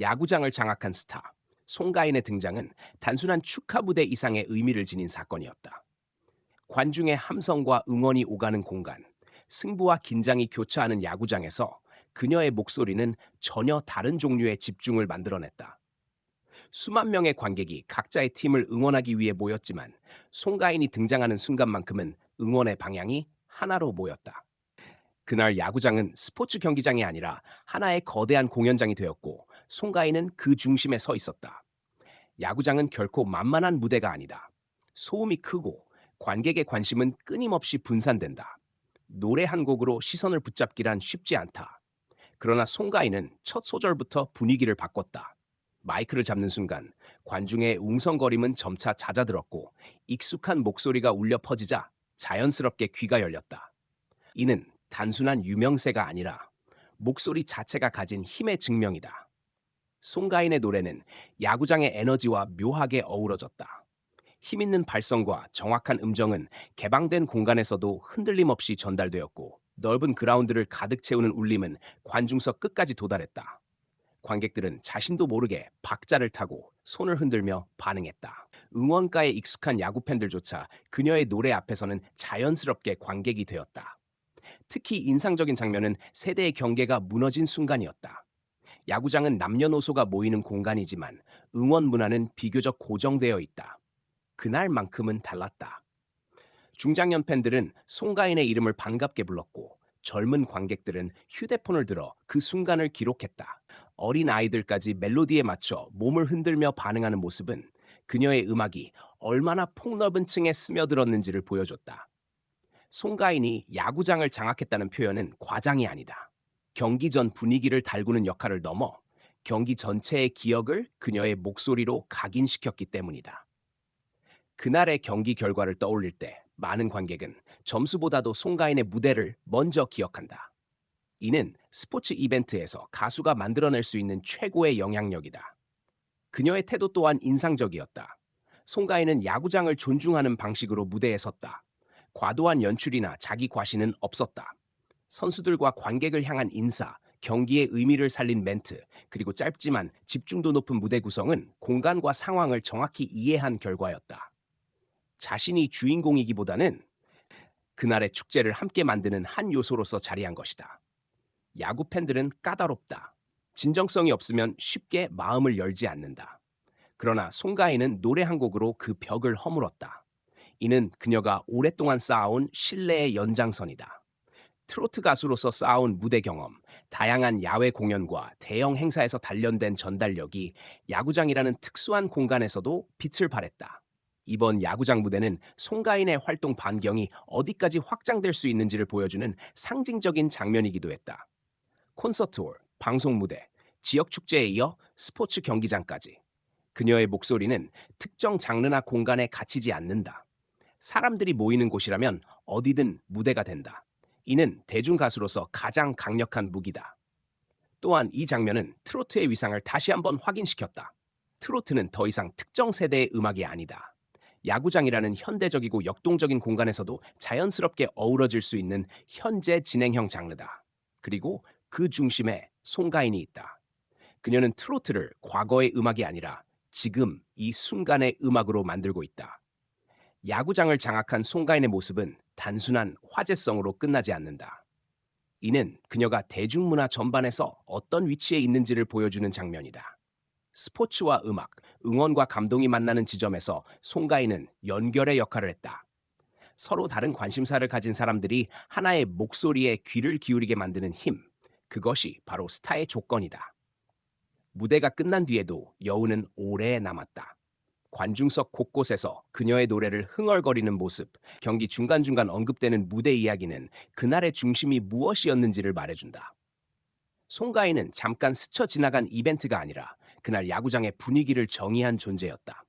야구장을 장악한 스타 송가인의 등장은 단순한 축하 무대 이상의 의미를 지닌 사건이었다. 관중의 함성과 응원이 오가는 공간, 승부와 긴장이 교차하는 야구장에서 그녀의 목소리는 전혀 다른 종류의 집중을 만들어냈다. 수만 명의 관객이 각자의 팀을 응원하기 위해 모였지만 송가인이 등장하는 순간만큼은 응원의 방향이 하나로 모였다. 그날 야구장은 스포츠 경기장이 아니라 하나의 거대한 공연장이 되었고 송가인은 그 중심에 서 있었다. 야구장은 결코 만만한 무대가 아니다. 소음이 크고 관객의 관심은 끊임없이 분산된다. 노래 한 곡으로 시선을 붙잡기란 쉽지 않다. 그러나 송가인은 첫 소절부터 분위기를 바꿨다. 마이크를 잡는 순간 관중의 웅성거림은 점차 잦아들었고 익숙한 목소리가 울려 퍼지자 자연스럽게 귀가 열렸다. 이는 단순한 유명세가 아니라 목소리 자체가 가진 힘의 증명이다. 송가인의 노래는 야구장의 에너지와 묘하게 어우러졌다. 힘있는 발성과 정확한 음정은 개방된 공간에서도 흔들림 없이 전달되었고 넓은 그라운드를 가득 채우는 울림은 관중석 끝까지 도달했다. 관객들은 자신도 모르게 박자를 타고 손을 흔들며 반응했다. 응원가에 익숙한 야구 팬들조차 그녀의 노래 앞에서는 자연스럽게 관객이 되었다. 특히 인상적인 장면은 세대의 경계가 무너진 순간이었다. 야구장은 남녀노소가 모이는 공간이지만 응원 문화는 비교적 고정되어 있다. 그날만큼은 달랐다. 중장년 팬들은 송가인의 이름을 반갑게 불렀고 젊은 관객들은 휴대폰을 들어 그 순간을 기록했다. 어린 아이들까지 멜로디에 맞춰 몸을 흔들며 반응하는 모습은 그녀의 음악이 얼마나 폭넓은 층에 스며들었는지를 보여줬다. 송가인이 야구장을 장악했다는 표현은 과장이 아니다. 경기 전 분위기를 달구는 역할을 넘어 경기 전체의 기억을 그녀의 목소리로 각인시켰기 때문이다. 그날의 경기 결과를 떠올릴 때 많은 관객은 점수보다도 송가인의 무대를 먼저 기억한다. 이는 스포츠 이벤트에서 가수가 만들어낼 수 있는 최고의 영향력이다. 그녀의 태도 또한 인상적이었다. 송가인은 야구장을 존중하는 방식으로 무대에 섰다. 과도한 연출이나 자기 과시는 없었다. 선수들과 관객을 향한 인사, 경기의 의미를 살린 멘트, 그리고 짧지만 집중도 높은 무대 구성은 공간과 상황을 정확히 이해한 결과였다. 자신이 주인공이기보다는 그날의 축제를 함께 만드는 한 요소로서 자리한 것이다. 야구 팬들은 까다롭다. 진정성이 없으면 쉽게 마음을 열지 않는다. 그러나 송가인은 노래 한 곡으로 그 벽을 허물었다. 이는 그녀가 오랫동안 쌓아온 신뢰의 연장선이다. 트로트 가수로서 쌓아온 무대 경험, 다양한 야외 공연과 대형 행사에서 단련된 전달력이 야구장이라는 특수한 공간에서도 빛을 발했다. 이번 야구장 무대는 송가인의 활동 반경이 어디까지 확장될 수 있는지를 보여주는 상징적인 장면이기도 했다. 콘서트 홀, 방송 무대, 지역 축제에 이어 스포츠 경기장까지 그녀의 목소리는 특정 장르나 공간에 갇히지 않는다. 사람들이 모이는 곳이라면 어디든 무대가 된다. 이는 대중 가수로서 가장 강력한 무기다. 또한 이 장면은 트로트의 위상을 다시 한번 확인시켰다. 트로트는 더 이상 특정 세대의 음악이 아니다. 야구장이라는 현대적이고 역동적인 공간에서도 자연스럽게 어우러질 수 있는 현재 진행형 장르다. 그리고 그 중심에 송가인이 있다. 그녀는 트로트를 과거의 음악이 아니라 지금 이 순간의 음악으로 만들고 있다. 야구장을 장악한 송가인의 모습은 단순한 화제성으로 끝나지 않는다. 이는 그녀가 대중문화 전반에서 어떤 위치에 있는지를 보여주는 장면이다. 스포츠와 음악, 응원과 감동이 만나는 지점에서 송가인은 연결의 역할을 했다. 서로 다른 관심사를 가진 사람들이 하나의 목소리에 귀를 기울이게 만드는 힘, 그것이 바로 스타의 조건이다. 무대가 끝난 뒤에도 여우는 오래 남았다. 관중석 곳곳에서 그녀의 노래를 흥얼거리는 모습, 경기 중간중간 언급되는 무대 이야기는 그날의 중심이 무엇이었는지를 말해준다. 송가인은 잠깐 스쳐 지나간 이벤트가 아니라 그날 야구장의 분위기를 정의한 존재였다.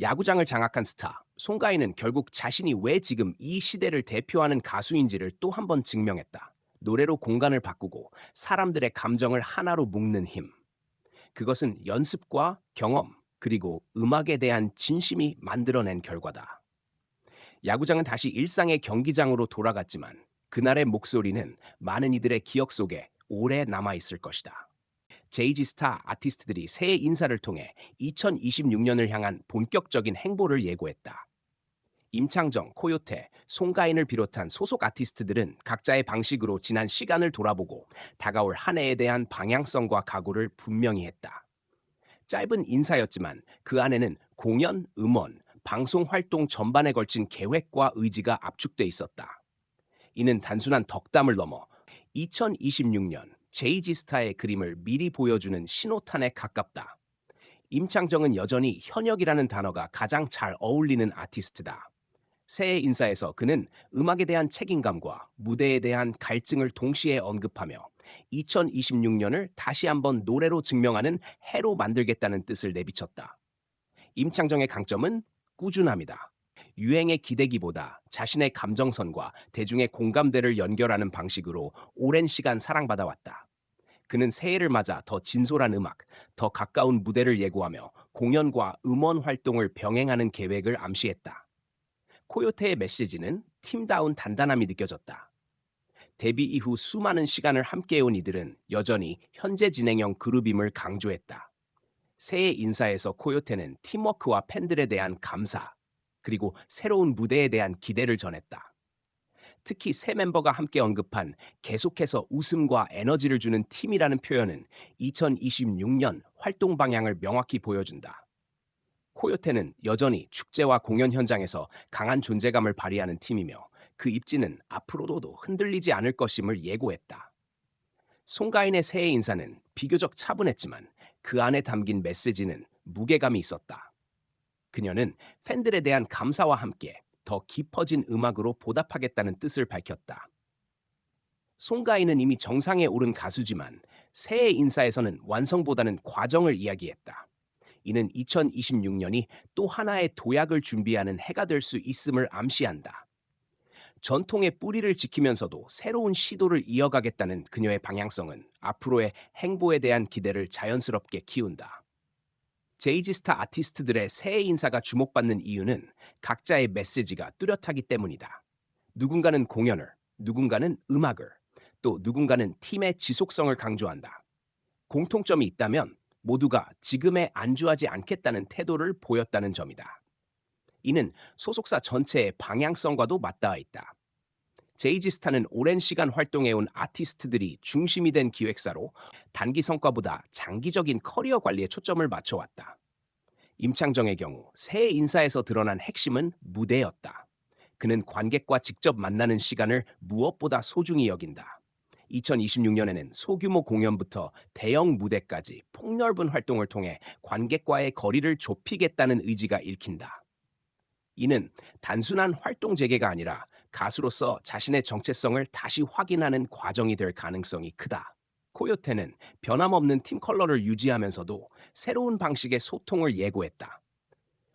야구장을 장악한 스타, 송가인은 결국 자신이 왜 지금 이 시대를 대표하는 가수인지를 또 한 번 증명했다. 노래로 공간을 바꾸고 사람들의 감정을 하나로 묶는 힘. 그것은 연습과 경험, 그리고 음악에 대한 진심이 만들어낸 결과다. 야구장은 다시 일상의 경기장으로 돌아갔지만 그날의 목소리는 많은 이들의 기억 속에 오래 남아 있을 것이다. 제이지 스타 아티스트들이 새해 인사를 통해 2026년을 향한 본격적인 행보를 예고했다. 임창정, 코요테, 송가인을 비롯한 소속 아티스트들은 각자의 방식으로 지난 시간을 돌아보고 다가올 한 해에 대한 방향성과 각오를 분명히 했다. 짧은 인사였지만 그 안에는 공연, 음원, 방송 활동 전반에 걸친 계획과 의지가 압축돼 있었다. 이는 단순한 덕담을 넘어 2026년 제이지 스타의 그림을 미리 보여주는 신호탄에 가깝다. 임창정은 여전히 현역이라는 단어가 가장 잘 어울리는 아티스트다. 새해 인사에서 그는 음악에 대한 책임감과 무대에 대한 갈증을 동시에 언급하며 2026년을 다시 한번 노래로 증명하는 해로 만들겠다는 뜻을 내비쳤다. 임창정의 강점은 꾸준함이다. 유행에 기대기보다 자신의 감정선과 대중의 공감대를 연결하는 방식으로 오랜 시간 사랑받아왔다. 그는 새해를 맞아 더 진솔한 음악, 더 가까운 무대를 예고하며 공연과 음원 활동을 병행하는 계획을 암시했다. 코요테의 메시지는 팀다운 단단함이 느껴졌다. 데뷔 이후 수많은 시간을 함께해온 이들은 여전히 현재 진행형 그룹임을 강조했다. 새해 인사에서 코요테는 팀워크와 팬들에 대한 감사, 그리고 새로운 무대에 대한 기대를 전했다. 특히 새 멤버가 함께 언급한 계속해서 웃음과 에너지를 주는 팀이라는 표현은 2026년 활동 방향을 명확히 보여준다. 코요테는 여전히 축제와 공연 현장에서 강한 존재감을 발휘하는 팀이며 그 입지는 앞으로도 흔들리지 않을 것임을 예고했다. 송가인의 새해 인사는 비교적 차분했지만 그 안에 담긴 메시지는 무게감이 있었다. 그녀는 팬들에 대한 감사와 함께 더 깊어진 음악으로 보답하겠다는 뜻을 밝혔다. 송가인은 이미 정상에 오른 가수지만 새해 인사에서는 완성보다는 과정을 이야기했다. 이는 2026년이 또 하나의 도약을 준비하는 해가 될 수 있음을 암시한다. 전통의 뿌리를 지키면서도 새로운 시도를 이어가겠다는 그녀의 방향성은 앞으로의 행보에 대한 기대를 자연스럽게 키운다. 제이지스타 아티스트들의 새해 인사가 주목받는 이유는 각자의 메시지가 뚜렷하기 때문이다. 누군가는 공연을, 누군가는 음악을, 또 누군가는 팀의 지속성을 강조한다. 공통점이 있다면 모두가 지금에 안주하지 않겠다는 태도를 보였다는 점이다. 이는 소속사 전체의 방향성과도 맞닿아 있다. 제이지스타는 오랜 시간 활동해온 아티스트들이 중심이 된 기획사로 단기 성과보다 장기적인 커리어 관리에 초점을 맞춰왔다. 임창정의 경우 새 인사에서 드러난 핵심은 무대였다. 그는 관객과 직접 만나는 시간을 무엇보다 소중히 여긴다. 2026년에는 소규모 공연부터 대형 무대까지 폭넓은 활동을 통해 관객과의 거리를 좁히겠다는 의지가 읽힌다. 이는 단순한 활동 재개가 아니라 가수로서 자신의 정체성을 다시 확인하는 과정이 될 가능성이 크다. 코요테는 변함없는 팀 컬러를 유지하면서도 새로운 방식의 소통을 예고했다.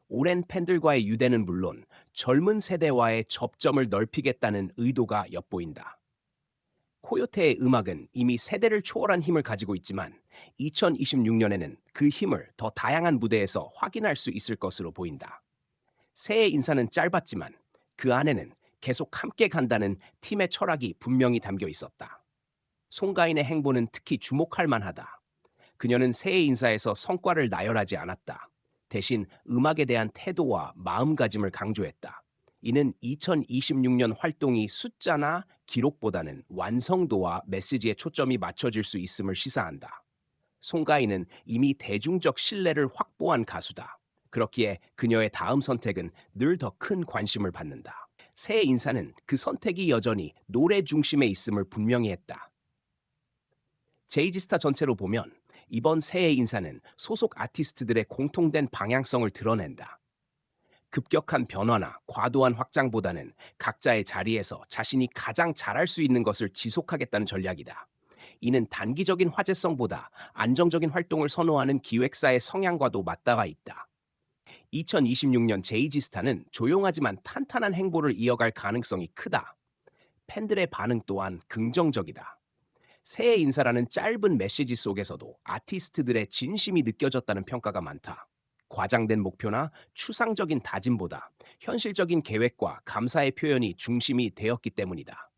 오랜 팬들과의 유대는 물론 젊은 세대와의 접점을 넓히겠다는 의도가 엿보인다. 코요테의 음악은 이미 세대를 초월한 힘을 가지고 있지만 2026년에는 그 힘을 더 다양한 무대에서 확인할 수 있을 것으로 보인다. 새해 인사는 짧았지만 그 안에는 계속 함께 간다는 팀의 철학이 분명히 담겨 있었다. 송가인의 행보는 특히 주목할 만하다. 그녀는 새해 인사에서 성과를 나열하지 않았다. 대신 음악에 대한 태도와 마음가짐을 강조했다. 이는 2026년 활동이 숫자나 기록보다는 완성도와 메시지에 초점이 맞춰질 수 있음을 시사한다. 송가인은 이미 대중적 신뢰를 확보한 가수다. 그렇기에 그녀의 다음 선택은 늘 더 큰 관심을 받는다. 새 인사는 그 선택이 여전히 노래 중심에 있음을 분명히 했다. 제이지스타 전체로 보면 이번 새해 인사는 소속 아티스트들의 공통된 방향성을 드러낸다. 급격한 변화나 과도한 확장보다는 각자의 자리에서 자신이 가장 잘할 수 있는 것을 지속하겠다는 전략이다. 이는 단기적인 화제성보다 안정적인 활동을 선호하는 기획사의 성향과도 맞닿아 있다. 2026년 제이지스타는 조용하지만 탄탄한 행보를 이어갈 가능성이 크다. 팬들의 반응 또한 긍정적이다. 새해 인사라는 짧은 메시지 속에서도 아티스트들의 진심이 느껴졌다는 평가가 많다. 과장된 목표나 추상적인 다짐보다 현실적인 계획과 감사의 표현이 중심이 되었기 때문이다.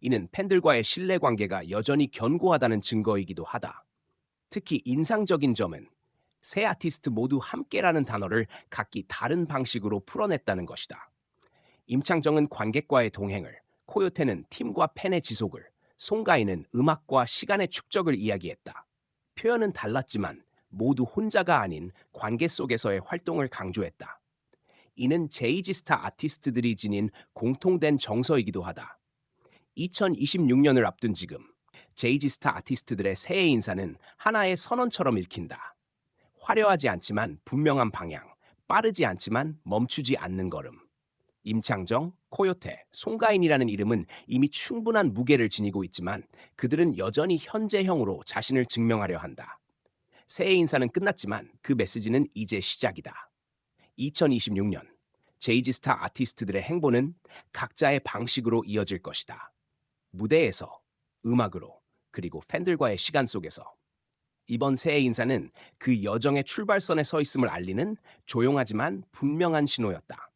이는 팬들과의 신뢰 관계가 여전히 견고하다는 증거이기도 하다. 특히 인상적인 점은 세 아티스트 모두 함께라는 단어를 각기 다른 방식으로 풀어냈다는 것이다. 임창정은 관객과의 동행을, 코요테는 팀과 팬의 지속을, 송가인은 음악과 시간의 축적을 이야기했다. 표현은 달랐지만 모두 혼자가 아닌 관계 속에서의 활동을 강조했다. 이는 제이지스타 아티스트들이 지닌 공통된 정서이기도 하다. 2026년을 앞둔 지금 제이지스타 아티스트들의 새해 인사는 하나의 선언처럼 읽힌다. 화려하지 않지만 분명한 방향, 빠르지 않지만 멈추지 않는 걸음. 임창정, 코요테, 송가인이라는 이름은 이미 충분한 무게를 지니고 있지만 그들은 여전히 현재형으로 자신을 증명하려 한다. 새해 인사는 끝났지만 그 메시지는 이제 시작이다. 2026년 제이지스타 아티스트들의 행보는 각자의 방식으로 이어질 것이다. 무대에서, 음악으로, 그리고 팬들과의 시간 속에서. 이번 새해 인사는 그 여정의 출발선에 서 있음을 알리는 조용하지만 분명한 신호였다.